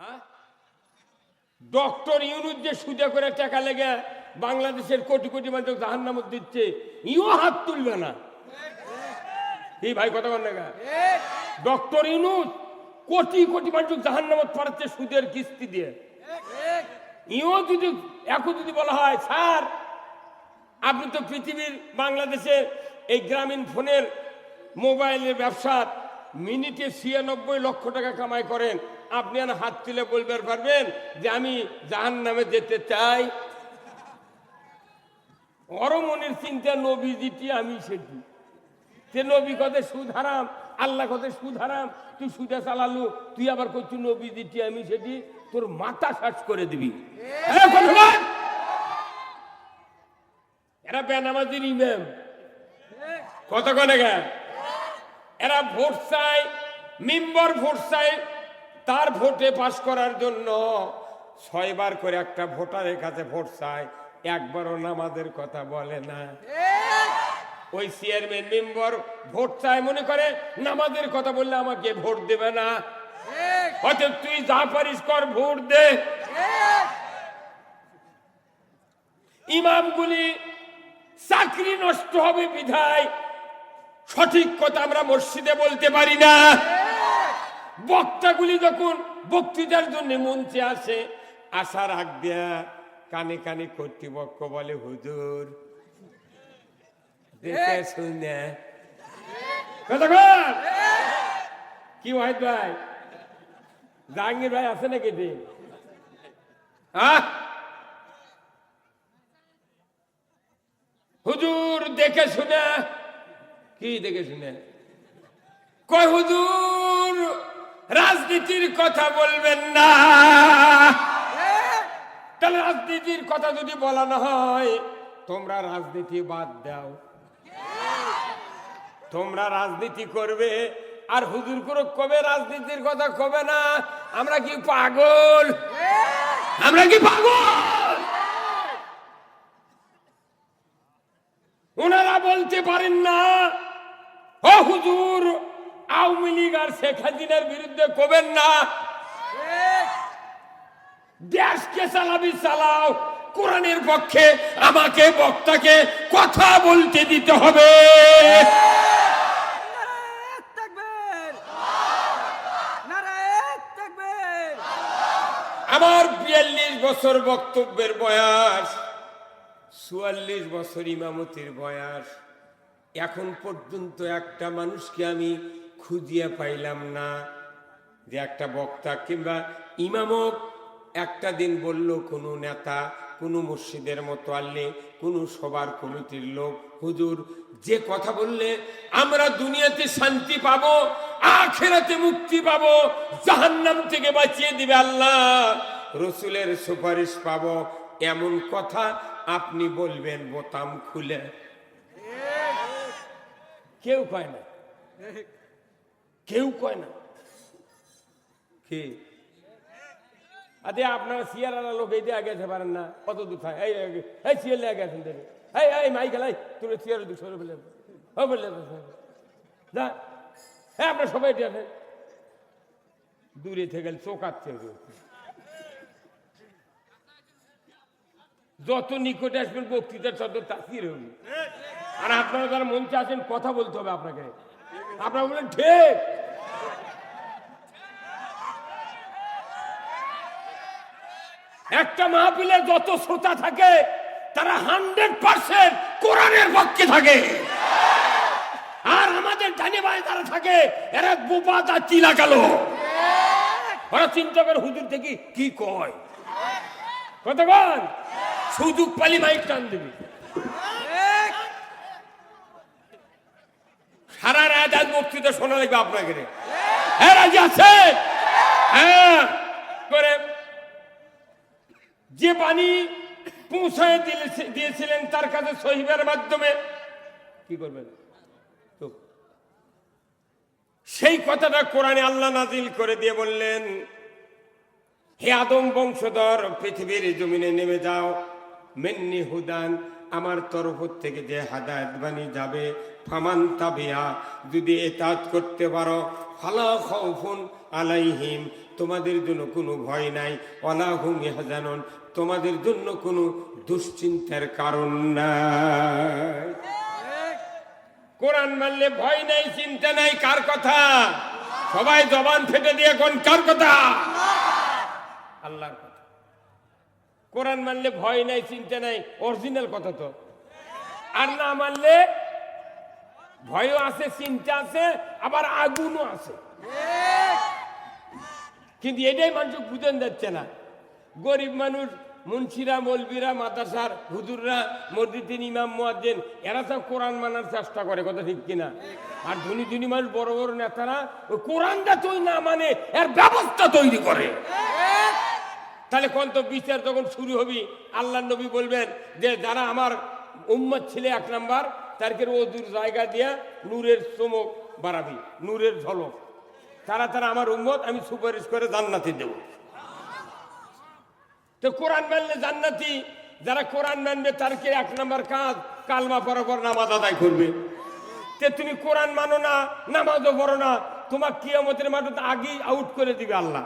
হ্যাঁ? ডক্টর ইউনুস যে সুদে করে টাকা লেগে বাংলাদেশের কোটি কোটি মানুষ জাহান নামত দিচ্ছে, ইও হাত তুলবে না। এই ভাই কথা বল না ডক্টর ইউনুস কোটি কোটি মানুষ জাহান নামত পড়াচ্ছে সুদের কিস্তি দিয়ে। ইও যদি, এখন যদি বলা হয়, স্যার, আপনি তো পৃথিবীর, বাংলাদেশের এই গ্রামীণ ফোনের মোবাইলের ব্যবসা মিনিটে ছিয়ানব্বই লক্ষ টাকা কামাই করেন আপনি আর হাত তুলে বলতে পারবেন যে আমি জাহান নামে যেতে চাই। অরমনের চিন্তা নবী নবীজিটি আমি সেটি। সে নবী কদে সুদ হারাম, আল্লাহ কদে সুদ হারাম, তুই সুদে চালালু, তুই আবার করছু নবীজিটি আমি সেটি তোর মাথা শ্বাস করে দিবি। কথা বল। এরা বেনামাজির ইমাম। কত কনে? এরা ভোট চায়, মেম্বার ভোট চায় তার ভোটে পাশ করার জন্য ছয়বার করে একটা ভোটারের কাছে ভোট চায়, একবারও নামাজের কথা বলে না। ওই চেয়ারম্যান মেম্বার ভোট চায় মনে করে, নামাজের কথা বললে আমাকে ভোট দেবে না। হয়তো তুই যা পারিস কর, ভোট দে। ইমামগুলি চাকরি নষ্ট হবে বিধায় সঠিক কথা আমরা মসজিদে বলতে পারি না। বক্তাগুলি যখন বক্তৃতার জন্য মঞ্চে আসে আসার আগ দেয়া কানে কানে কর্তৃপক্ষ বলে হুজুর দেখে শুনে। কি ওয়াহিদ ভাই? জাহাঙ্গীর ভাই আছে নাকি দিন হ্যাঁ? হুজুর দেখে শুনে। কি দেখে শুনে? কয় হুজুর রাজনীতির কথা বলবেন না। তাহলে রাজনীতির কথা যদি বলানো হয়, তোমরা রাজনীতি বাদ দাও। তোমরা রাজনীতি করবে, আর হুজুর করে কবে রাজনীতির কথা কবে না, আমরা কি পাগল? আমরা কি পাগল? ওনারা বলতে পারেন না, ও হুজুর আওয়ামী লীগ আর শেখ হাসিনার বিরুদ্ধে কবেন না? দেশকে চালাবি চালাও, কোরআনের পক্ষে আমাকে, বক্তাকে কথা বলতে দিতে হবে। আমার বিয়াল্লিশ বছর বক্তব্যের বয়স, চুয়াল্লিশ বছর ইমামতির বয়স। এখন পর্যন্ত একটা মানুষকে আমি খুঁজিয়ে পাইলাম না যে একটা বক্তা কিংবা ইমামক একটা দিন বলল, কোনো নেতা, কোনো মসজিদের মতো আনলে কোনো সবার কমিটির লোক, হুজুর, যে কথা বললে, আমরা দুনিয়াতে শান্তি পাবো, আখেরাতে মুক্তি পাবো, জাহান্নাম থেকে বাঁচিয়ে দিবে আল্লাহ, রসুলের সুপারিশ পাবো, এমন কথা আপনি বলবেন বোতাম খুলে। কেউ পায় না। কেউ কয় না। কে? আরে আপনারা সিয়ারালা লোক এই দিয়ে আগে যেতে পারেন না। কত দূর থাকে এই এই, সিয়ার আগে আছেন দেখে এই এই মাই গেলাই তুই সিয়ার দূর সরে ফেলে ও বললে যা। হ্যাঁ আপনার সবাই এটি দূরে থেকে গেলে চোকাচ্ছে যত নিকটে আসবেন বক্তৃতার তত তাসির হবে আর আপনারা যারা মঞ্চে আছেন কথা বলতে হবে আপনাকে। আপনারা বলেন ঠিক। একটা মাহফিলে যত শ্রোতা থাকে, তারা হান্ড্রেড পার্সেন্ট কোরআনের পক্ষে থাকে। আর আমাদের ডানে বায়ে তারা থাকে, এরা বোপা তা চিলা গেল ওরা চিন্তা করে হুজুর থেকে কি কয়? কতক্ষণ সুযোগ পালি মাইক টান দিবি। সারা রাত আজ বক্তৃতা শোনা লাগবে আপনাকে হ্যাঁ রাজি আছে হ্যাঁ। করে যে পানি পৌঁছায় দিয়েছিলেন, তার কাছে সহিবের মাধ্যমে কি করবেন। সেই কথাটা কোরআনে আল্লাহ নাজিল করে দিয়ে বললেন, হে আদম বংশধর, পৃথিবীর জমিনে নেমে যাও মেন্নি হুদান আমার তরফ থেকে যে হাদায়ত বাণী যাবে, ফামান তাবিয়া, যদি এতাত করতে পারো, ফালা আলাইহিম, তোমাদের জন্য কোনো ভয় নাই অলা হুম ইহজানুন, তোমাদের জন্য কোনো দুশ্চিন্তার কারণ নাই। কোরআন মানলে ভয় নাই, চিন্তা নাই, কার কথা? সবাই জবান ফেটে দিয়ে কোন কার কথা? আল্লাহর কোরআন মানলে ভয় নাই, চিন্তা নাই, অরিজিনাল কথা তো। আর না মানলে ভয়ও আছে, চিন্তা আছে, আবার আগুনও আছে। কিন্তু এটাই মানুষ বুঝেন যাচ্ছে না। গরিব মানুষ, মুন্সিরা, মলবিরা, মাদ্রাসার হুজুররা মসজিদিন ইমাম, মুয়াজ্জিন, এরা সব কোরআন মানার চেষ্টা করে, কথা ঠিক কিনা? আর ধনী ধনী মানুষ, বড় বড় নেতারা, ওই কোরআনটা তুই না মানে এর ব্যবস্থা তৈরি করে। তাহলে কোন তো বিচার যখন শুরু হবি, আল্লাহ নবী বলবেন যে, যারা আমার উম্মত ছিলে এক নাম্বার তারকে ওদুর জায়গা দিয়া নূরের চমক বাড়াবি, নূরের ঝলক। তারা তারা আমার উম্মত, আমি সুপারিশ করে জান্নাতি দেব। তো কোরআন মানলে জান্নাতি, যারা কোরআন মানবে তারকে এক নাম্বার কাজ, কালমা বরাবর নামাজ আদায় করবে। তে তুমি কোরআন মানো না, নামাজও পড়ো না, তোমার কিয়ামতের মাঠে আগেই আউট করে দিবে আল্লাহ।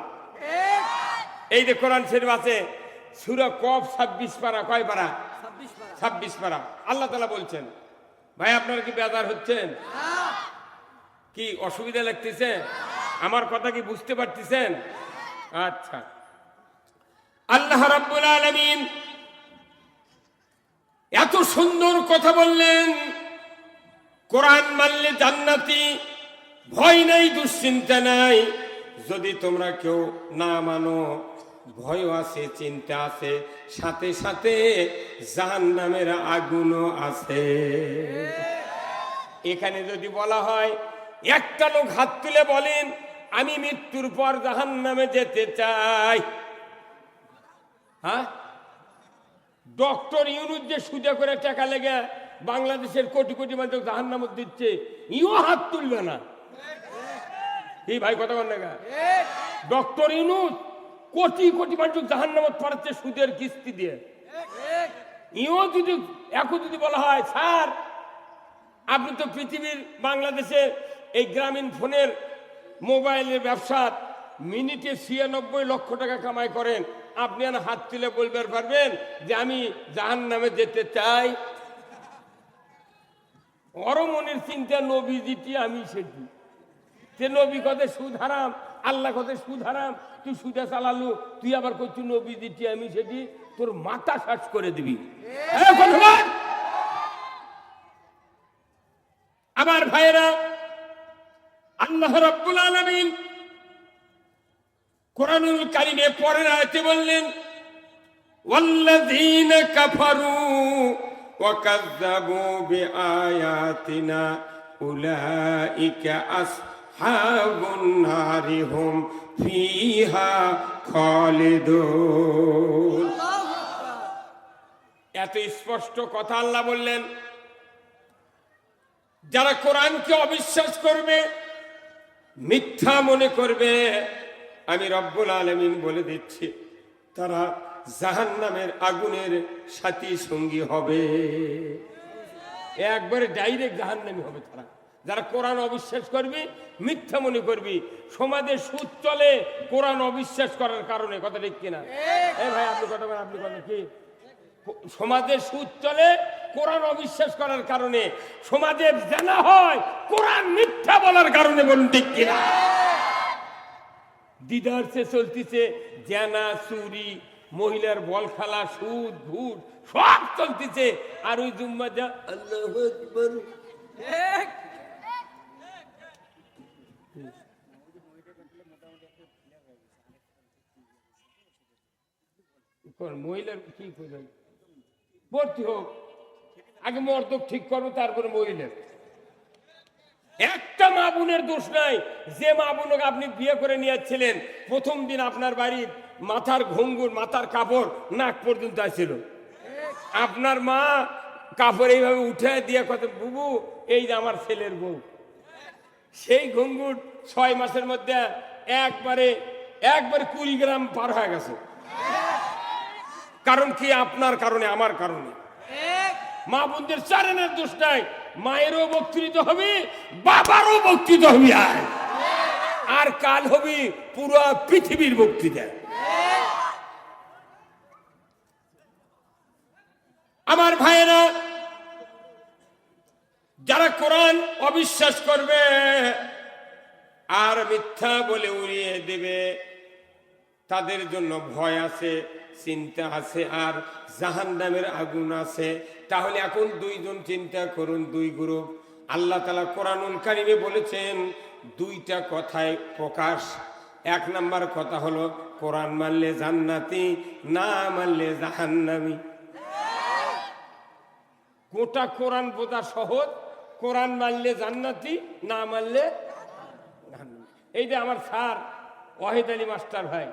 এই যে কোরআন শরীফ আছে সুরা কফ ছাব্বিশ পারা কয় পারা? ছাব্বিশ পারা। আল্লাহ তালা বলছেন ভাই আপনারা কি বেজার হচ্ছেন কি অসুবিধা লাগতেছে? আমার কথা কি বুঝতে পারতেছেন? আচ্ছা। আল্লাহ রাব্বুল আলামিন এত সুন্দর কথা বললেন কোরআন মানলে জান্নাতি ভয় নাই দুশ্চিন্তা নাই যদি তোমরা কেউ না মানো। ভয় আছে চিন্তা আছে সাথে সাথে জাহান নামের আগুনও আছে। এখানে যদি বলা হয় একটা লোক হাত তুলে বলেন আমি মৃত্যুর পর জাহান নামে যেতে চাই। হ্যাঁ? ডক্টর ইউনুস যে সুদে করে টাকা লেগে বাংলাদেশের কোটি কোটি মানুষ জাহান নামত দিচ্ছে ইও হাত তুলবে না। এই ভাই কথা বল না ডক্টর ইউনুস কোটি কোটি মানুষ জাহান নামত পড়াচ্ছে সুদের কিস্তি দিয়ে। ইও যদি এখন যদি বলা হয়, স্যার, আপনি তো পৃথিবীর, বাংলাদেশের এই গ্রামীণ ফোনের মোবাইলের ব্যবসা মিনিটে ছিয়ানব্বই লক্ষ টাকা কামাই করেন। আপনি আর হাত তুলে বলতে পারবেন যে আমি জাহান নামে যেতে চাই। অরমনের চিন্তা নবীজিটি, আমি সেটি। যে নবী কতে সুদ হারাম আল্লাহ কতে সুদ হারাম তুই সুদে চালালু তুই আবার করছু নবী দিচ্ছি আমি সেটি তোর মাথা শ্বাস করে দিবি কথা বল। আমার ভাইরা আল্লাহ রাব্বুল আলামিন কোরআনুল কারিমে পরের আয়াতে বললেন ওয়াল্লাযীনা কাফারু ওয়া কাযযাবু বিআয়াতিনা উলাইকা আসহাবুন নারি হুম ফিহা এত স্পষ্ট কথা আল্লাহ বললেন। যারা কোরআনকে অবিশ্বাস করবে, মিথ্যা মনে করবে, আমি রব্বুল আলমিন বলে দিচ্ছি, তারা জাহান্নামের আগুনের সাথী সঙ্গী হবে। একবারে ডাইরেক্ট জাহান্নামি হবে তারা। যারা কোরআন অবিশ্বাস করবি মিথ্যা মনে করবি। সমাজে সুদ চলে কোরআন অবিশ্বাস করার কারণে কথা ঠিক কিনা? এ ভাই আপনি কথা বলেন আপনি কথা কি? সমাজে সুদ চলে কোরআন অবিশ্বাস করার কারণে সমাজে জানা হয় কোরআন মিথ্যা বলার কারণে বলুন ঠিক কিনা? দিদারসে চলতিছে জানা চুরি মহিলার বল খেলা সুদ ভুট সব চলতিছে। আর ওই জুম্মা যা আল্লাহু মহিলার কি করবেন ভর্তি হোক। আগে মর্দক ঠিক করব তারপরে মহিলার। একটা মা বোনের দোষ নাই। যে মা বোনকে আপনি বিয়ে করে নিয়েছিলেন প্রথম দিন আপনার বাড়ির মাথার ঘঙ্গুর, মাথার কাপড় নাক পর্যন্ত আসছিল। আপনার মা কাপড় এইভাবে উঠে দিয়ে কত, বুবু, এই যে আমার ছেলের বউ। সেই ঘুঙ্গুর ছয় মাসের মধ্যে একবারে একবারে কুড়ি গ্রাম পার হয়ে গেছে। কারণ কি? আপনার কারণে, আমার কারণে। মা বোনদের চারেনের দোষ নাই মায়েরও বক্তৃত হবে, বাবারও বক্তৃতা হবে আর আর কাল হবে পুরো পৃথিবীর বক্তৃতা। আমার ভাইয়েরা যারা কোরআন অবিশ্বাস করবে, আর মিথ্যা বলে উড়িয়ে দেবে, তাদের জন্য ভয় আছে, চিন্তা আছে, আর জাহান নামের আগুন আছে। তাহলে এখন দুইজন চিন্তা করুন, দুই গ্রুপ। আল্লাহ তালা কোরআনুল কারিমে বলেছেন, দুইটা কথায় প্রকাশ। এক নাম্বার কথা হলো, কোরআন মানলে জান্নাতি, না মানলে জাহান্নামি। গোটা কোরআন বোঝা সহজ কোরআন মানলে জান্নাতি, না মানলে জাহান্নামী। এই যে আমার স্যার ওয়াহিদ আলী মাস্টার ভাই,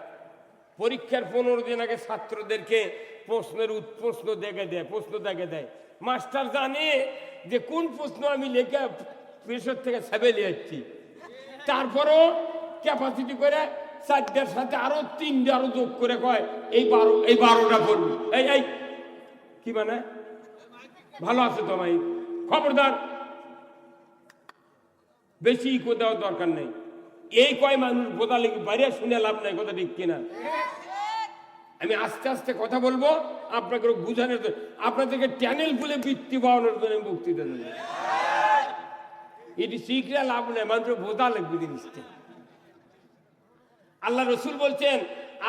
পরীক্ষার পনেরো দিন আগে ছাত্রদেরকে প্রশ্নের প্রশ্ন দেখে দেয়, প্রশ্ন দেখে দেয়। মাস্টার জানে যে কোন প্রশ্ন আমি লেখা প্রেশর থেকে সেভেলে যাচ্ছি তারপরও ক্যাপাসিটি করে চারটার সাথে আরও তিনটে আরও যোগ করে কয়, এই বারো, এই বারোটা পড়বি। এই এই, কি মানে? ভালো আছে তোমায় খবরদার বেশি দেওয়ার দরকার নেই। এই কয় মানুষ বোঝা লেগে বাইরে শুনে লাভ নাই, কথা ঠিক কিনা? আমি আস্তে আস্তে কথা বলব, আপনাকে বুঝানোর জন্য, আপনাদেরকে ট্যানেল খুলে বৃত্তি পাওয়ানোর জন্য আমি বক্তৃতা দেবো। এটি শিখলে লাভ নেই, মানুষের বোঝা লাগবে জিনিসটা। আল্লাহ রসুল বলছেন,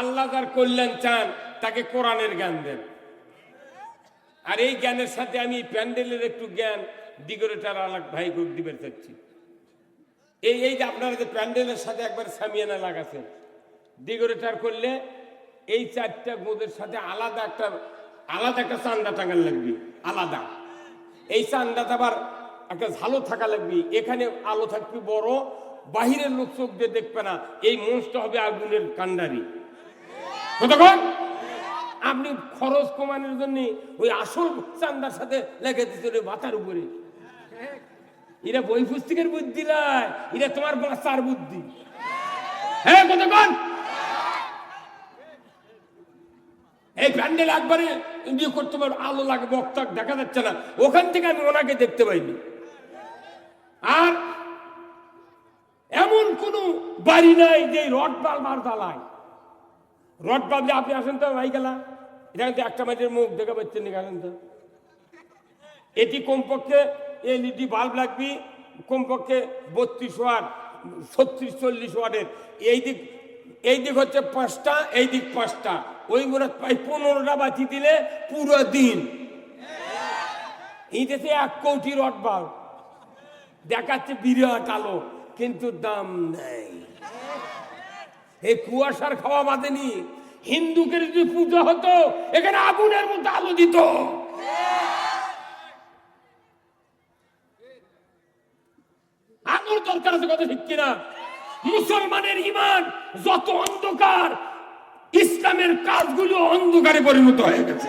আল্লাহ তার কল্যাণ চান, তাকে কোরআনের জ্ঞান দেন। আর এই জ্ঞানের সাথে আমি প্যান্ডেলের একটু জ্ঞান ডিগোরেটার আলাক ভাই করে দিবে চাচ্ছি। এই এই যে আপনারা যে প্যান্ডেলের সাথে একবার সামিয়ানা লাগাছেন ডিগোরেটার করলে এই চারটা গোদের সাথে আলাদা একটা আলাদা একটা চান্দা টাঙ্গাল লাগবে, আলাদা। এই চান্দাতে আবার একটা ঝালো থাকা লাগবে, এখানে আলো থাকবে বড়, বাহিরের লোক চোখ দিয়ে দেখবে না, এই মঞ্চটা হবে আগুনের কান্ডারি কতক্ষণ আপনি খরচ কমানোর জন্য ওই আসল চান্দার সাথে লেগে ওই মাথার উপরে। এরা বই পুস্তকের বুদ্ধি নয় এরা তোমার বাঁচার বুদ্ধি? হ্যাঁ কতক্ষণ? এই প্যান্ডেল একবারে ইয়ে করতে পারব আলো লাগে বক্তা দেখা যাচ্ছে না। ওখান থেকে আমি ওনাকে দেখতে পাইনি। আর এমন কোন বাড়ি নাই যে রড বাল মার দালায় রড বাল দিয়ে আপনি আসেন তো ভাই গেলা এটা কিন্তু একটা মাঝের মুখ দেখা পাচ্ছেন না তো? এটি কমপক্ষে এলইডি বাল্ব লাগবে, কমপক্ষে বত্রিশ ওয়াট ছত্রিশ, চল্লিশ ওয়াটের এই দিক এই দিক হচ্ছে পাঁচটা, এই দিক পাঁচটা। ওই হয় প্রায় পনেরোটা বাতি দিলে পুরো দিন। এই দেশে এক কোটি রড বাল্ব। দেখাচ্ছে বিরাট আলো, কিন্তু দাম নেই। এই কুয়াশার খাওয়া বাঁধেনি। হিন্দুকে যদি পুজো হতো, এখানে আগুনের মধ্যে আলো দিত। আছে কথা ঠিক কিনা? মুসলমানের ইমান যত অন্ধকার ইসলামের কাজগুলো অন্ধকারে পরিণত হয়ে গেছে।